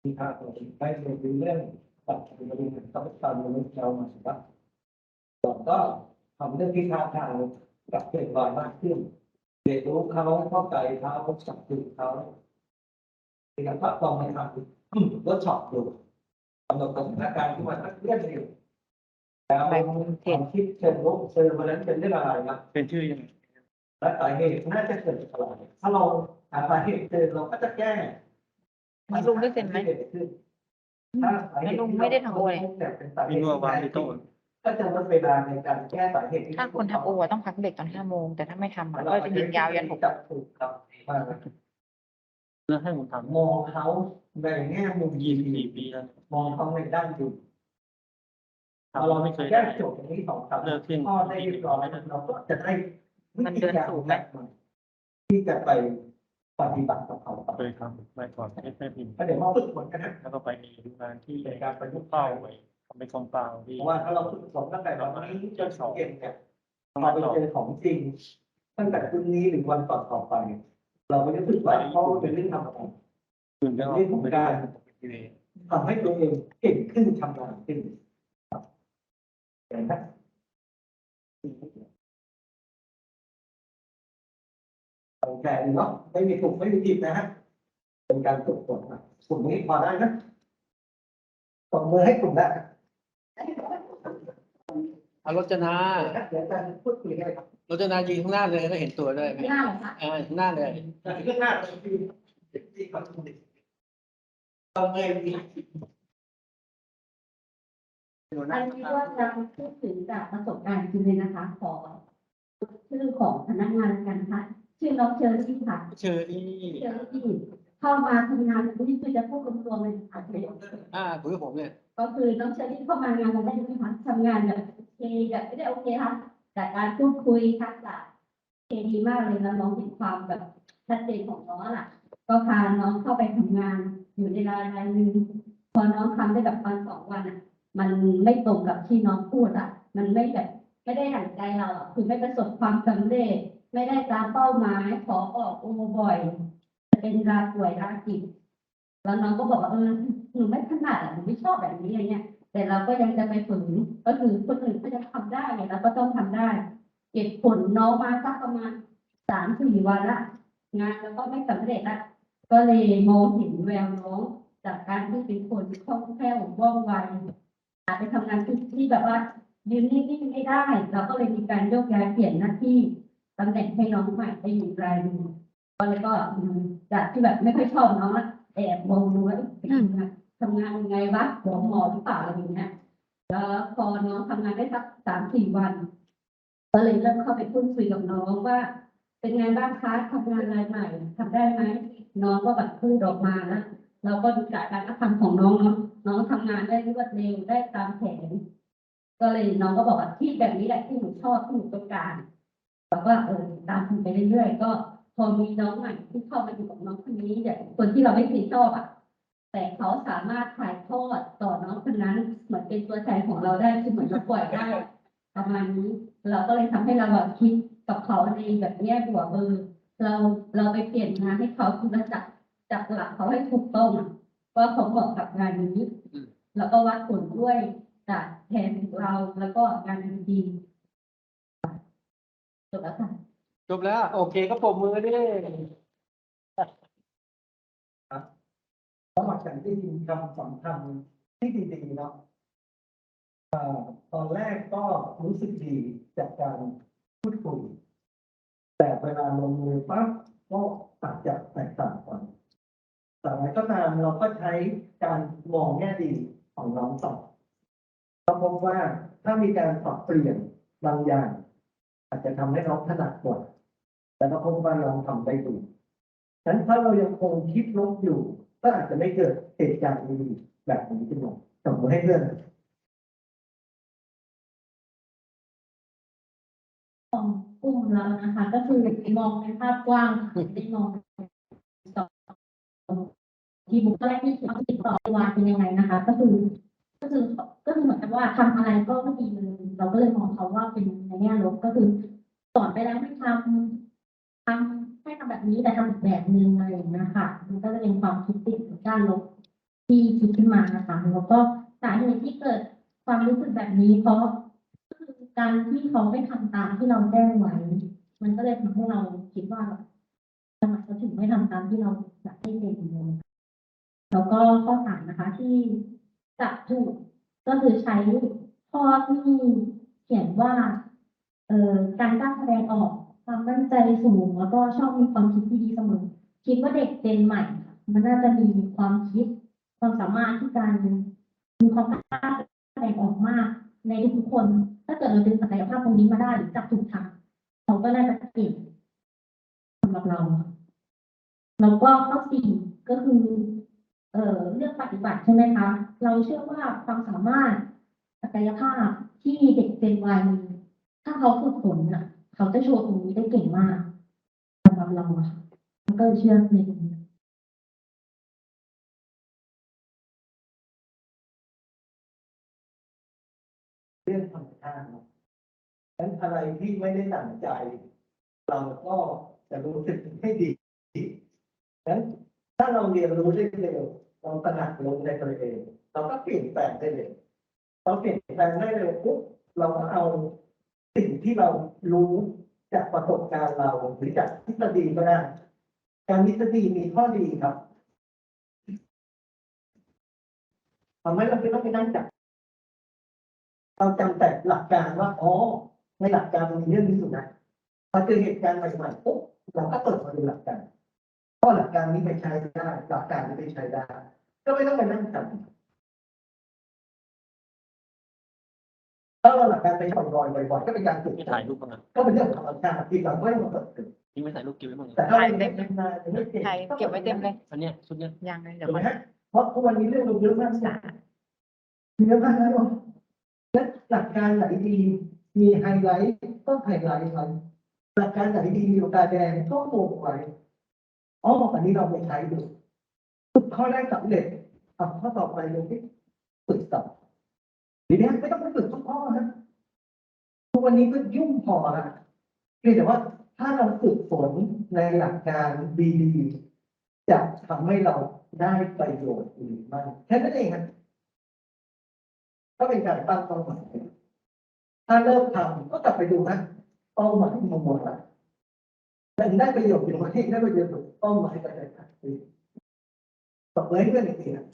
ที่ภาคเราได้เรียนรู้เรื่องปรับปรุงบริหารทรัพยากรมนุษย์เรามาสิครับเราก็ทำเรื่องที่ท้าทายกับเด็กน้อยมากขึ้นเรียนรู้เขาเข้าใจเขาสับสนเขาในการพักลองไปทำเวิร์กช็อปดูกำหนดสถานการณ์ที่มันเลื่อนเร็วแล้วไปมุมเจ็ดความคิดเชิงรุกเชิงวันนั้นเป็นเรื่องอะไรครับเป็นชื่อยังไงและสาเหตุน่าจะเกิดจากอะไรถ้าเราหาสาเหตุเจอเราก็จะแก้ แล้วลุงได้เซ็นไหมถ้าสาเหตุแล้วลุงไม่ได้ทำโอเลยเป็นสาเหมีตุนัววางที่โต๊ะก็จะลดเวลาในการแก้สาเหตุที่ถ้าคนทำโออะต้องพักเบรกตอนห้าโมงแต่ถ้าไม่ทำอะก็จะยิงยาวยันหกจับถูกครับว่าแล้วให้ผมทำมองเขาในแง่มุมยี่ดีสิบสี่ปีแล้วมองเขาในด้านดีพอทำเราไม่เคยแก้ได้โจทย์อย่างนี้สองสามเลิกเที่ยงข้อได้เรียบร้อยเราก็จะได้วิธีการแบบใหม่ที่จะไป ปฏิบัติกับเขาต่อเคยทำไปก่อนให้แม่พิมพ์ก็เดี๋ยวมาฝึกฝนกันนะแล้วก็ไปดูงานที่ในการประยุกต์เป้าไว้ทำเป็นกองเปล่าที่เพราะว่าถ้าเราฝึกฝนตั้งแต่ตอนนี้จนถึงเย็นเนี่ยต้องพอมาไปต่อเจอของจริง ตั้งแต่พรุ่งนี้หรือวันต่อต่อไป เราก็จะฝึกว่าเพราะมันเป็นเรื่องธรรมดาคืนก็ผมไม่ได้ผมเป็นทำให้ตัวเองเก่งขึ้นชำนาญขึ้นครับ เห็นไหมเอาแค่นี้เนาะไม่มีถูกไม่มีผิดนะฮะเป็นการฝึกฝนนะกลุ่มนี้พอได้นะตบมือให้กลุ่มแรกเอารจนาเดี๋ยวจะพูดคุยกันครับรจนายืนข้างหน้าเลยก็เห็นตัวด้วยไหมหน้าเหรอคะอ่าข้างหน้าเลยแต่ที่หน้าเราคือที่เขาทำดีเราเงยดีอันนี้ก็จะพูดถึงจากประสบการณ์จริงเลยนะคะ ขอชื่อของพนักงานกันค่ะ ชื่อน้องเชอรี่ค่ะเชอรี่เชอรี่เข้ามาทำงานนี่คือจะพูดตรงๆเลยค่ะอ่าคุยกับผมเนี่ยก็คือน้องเชอรี่เข้ามางานเราได้ไหมคะทำงานแบบโอเคแบบไม่ได้โอเคค่ะแต่การพูดคุยทักษะโอเคดีมากเลยแล้วน้องเห็นความแบบชัดเจนของน้องล่ะ ก็พาน้องเข้าไปทำงาน อยู่ในรายรายหนึ่งพอน้องทำได้แบบวันสองวันอะ มันไม่ตรงกับที่น้องพูดอะ มันไม่แบบไม่ได้หันใจเราอะคือไม่ประสบความสำเร็จ ไม่ได้ตามเป้าหมายขอออกโอบ่อย จะเป็นราป่วยราจิตแล้วน้องก็บอกว่าเออหนูไม่ถนัดอะหนูไม่ชอบแบบนี้อะไรเงี้ย แต่เราก็ยังจะไปฝืนก็คือคนอื่นก็จะทำได้เราก็ต้องทำได้เหตุผลน้องมาสักประมาณสามสี่วันละงานแล้วก็ไม่สำเร็จละก็เลยมองเห็นแววน้องจากการที่เป็นคนคล่องแคล่วว่องไวอาจไปทำงานที่ที่แบบว่ายืนนิ่งๆไม่ได้ เราก็เลยมีการโยกย้ายเปลี่ยนหน้าที่ ตำแหน่งให้น้องใหม่ไปอยู่รายหนึ่งก็เลยก็อืมจากที่แบบไม่ค่อยชอบน้องละแอบมองดูว่าเป็นยังไงทำงานยังไงวะหัวหมอหรือเปล่าอะไรอย่างเงี้ยแล้วพอน้องทำงานได้สักสามสี่วัน ก็เลยเริ่มเข้าไปพูดคุยกับน้องว่า เป็นไงบ้างคะทำงานรายใหม่ทำได้ไหมน้องก็แบบพูดออกมาแล้วเราก็ดูจากการกระทำของน้องเนาะน้องทำงานได้รวดเร็วได้ตามแผน ก็เลยน้องก็บอกว่าที่แบบนี้แหละที่หนูชอบที่หนูต้องการ แล้วก็เออตามทำไปเรื่อยๆก็พอมีน้องใหม่ที่เข้ามาอยู่กับน้องคนนี้อย่างคนที่เราไม่เคยชอบอะแต่เขาสามารถถ่ายทอดต่อน้องคนนั้นเหมือนเป็นตัวแทนของเราได้คือเหมือนเราปล่อยได้ ประมาณนี้เราก็เลยทำให้เราแบบคิดกับเขาในแบบแง่บวกเออเราเราไปเปลี่ยนงานให้เขาคือเราจับจับหลักเขาให้ถูกต้องว่าเขาเหมาะกับงานนี้ แล้วก็วัดผลด้วยจากแทนเราแล้วก็งานดี จบแล้วค่ะจบแล้ว โอเคก็ปรบมือดิแล้วหลังจากที่ยินคำสำคัญที่ดีๆเนาะเอ่อตอนแรกก็รู้สึกดีจากการพูดคุย แต่เวลาลงมือปั๊บก็อาจจะแตกต่างกันแต่อะไรก็ตามเราก็ใช้การมองแง่ดีของน้องต่อเราพบว่าถ้ามีการปรับเปลี่ยนบางอย่าง อาจจะทำให้น้องถนัดกว่าแต่ก็พบว่าน้องทำได้ดีฉะนั้นถ้าเรายังคงคิดลบอยู่ ก็อาจจะไม่เกิดเหตุการณ์ดีๆแบบนี้ขึ้นมาสมมติให้เพื่อนของกลุ่มเรานะคะ ก็คือมองในภาพกว้างไม่ได้มองที่บุคคลแรกที่เขาติดต่อวางเป็นยังไงนะคะ ก็คือ ก็คือก็คือเหมือนกับว่าทำอะไรก็ไม่ดีเลยเราก็เลยมองเขาว่าเป็นในแง่ลบก็คือสอนไปแล้วไม่ทำทำให้ทำแบบนี้แต่ทำแบบนึงอะไรอย่างเงี้ยค่ะมันก็จะเป็นความคิดติดด้านลบที่คิดขึ้นมานะคะแล้วก็สาเหตุที่เกิดความรู้สึกแบบนี้ เพราะคือการที่เขาไม่ทำตามที่เราแจ้งไว้ มันก็เลยทำให้เราคิดว่าทำไมเขาถึงไม่ทำตามที่เราอยากให้เป็นเลยแล้วก็ข้อสามนะคะที่ จะถูกก็คือใช้ข้อที่เขียนว่าเอ่อการกล้าแสดงออกความมั่นใจสูง แล้วก็ชอบมีความคิดที่ดีเสมอ คิดว่าเด็กเจนใหม่ มันน่าจะมีความคิด ความสามารถที่การมีความกล้าแสดงออกมาก ในทุกคน ถ้าเกิดเราดึงศักยภาพตรงนี้มาได้หรือจับถูกทางเขาก็น่าจะเก่งสำหรับเรา แล้วก็ข้อสี่ก็คือ เอ่อเรื่องปฏิบัติใช่ไหมคะเราเชื่อว่าความสามารถศักยภาพที่เด็กเจนวัยถ้าเขาฝึกฝนน่ะ เขาจะโชว์ตรงนี้ได้เก่งมากสำหรับเราอะค่ะก็เชื่อในตรงนี้เรื่องธรรมชาติเนอะฉะนั้นอะไรที่ไม่ได้ตั้งใจ เราก็จะรู้สึกไม่ดีฉะนั้น ถ้าเราเรียนรู้ได้เร็วเราตระหนักรู้ในตัวเอง เราก็เปลี่ยนแปลงได้เร็วเราเปลี่ยนแปลงได้เร็วปุ๊บเราก็เอาสิ่งที่เรารู้จากประสบการณ์เราหรือจากทฤษฎีก็ได้การทฤษฎีมีข้อดีครับทำให้เราไม่ต้องไปนั่งจับเราจำแต่หลักการว่าอ๋อในหลักการมันมีเรื่องนี้อยู่นะพอเจอเหตุการณ์ใหม่ๆปุ๊บเราก็เปิดมาดูหลักการ เพราะหลักการนี้ไปใช้ได้ หลักการนี้ไปใช้ได้ ก็ไม่ต้องไปนั่งจำถ้าเราหลักการไปบ่อยๆบ่อยๆก็เป็นการฝึกไม่ถ่ายรูปบ้างอะก็เป็นเรื่องของธรรมชาติที่เราไม่ต้องมาเปิดถึงนี่ไม่ถ่ายรูปเก็บไว้บ้างแต่ถ้าเราไม่เป็นนายไม่เก่งถ่ายเก็บไว้เต็มเลยอันเนี้ยชุดเนี้ยยังเลยเดี๋ยวถูกไหมก่อนฮะเพราะทุกวันนี้เรื่องเราเยอะมากนะเยอะมากนะและหลักการไหนดีมีไฮไลท์ก็ไฮไลท์ไว้หลักการไหนดีมีปากกาแดงก็โบกไว้ อ๋ออันนี้เราไปใช้ดูฝึกข้อแรกสำเร็จทำข้อต่อไปเลยที่ฝึกต่อทีนี้ไม่ต้องไปฝึกทุกข้อนะทุกวันนี้ก็ยุ่งพอละเพียงแต่ว่าถ้าเราฝึกฝนในหลักการดีๆจะทำให้เราได้ประโยชน์หรือไม่แค่นั้นเองครับก็เป็นการตั้งเป้าหมายถ้าเริ่มทำก็กลับไปดูนะเป้าหมายมันหมดละ แต่ได้ประโยชน์อย่างไรได้ประโยชน์หรือเป้าหมายอะไรต่างๆตบมือไปเรื่องอีกทีนะ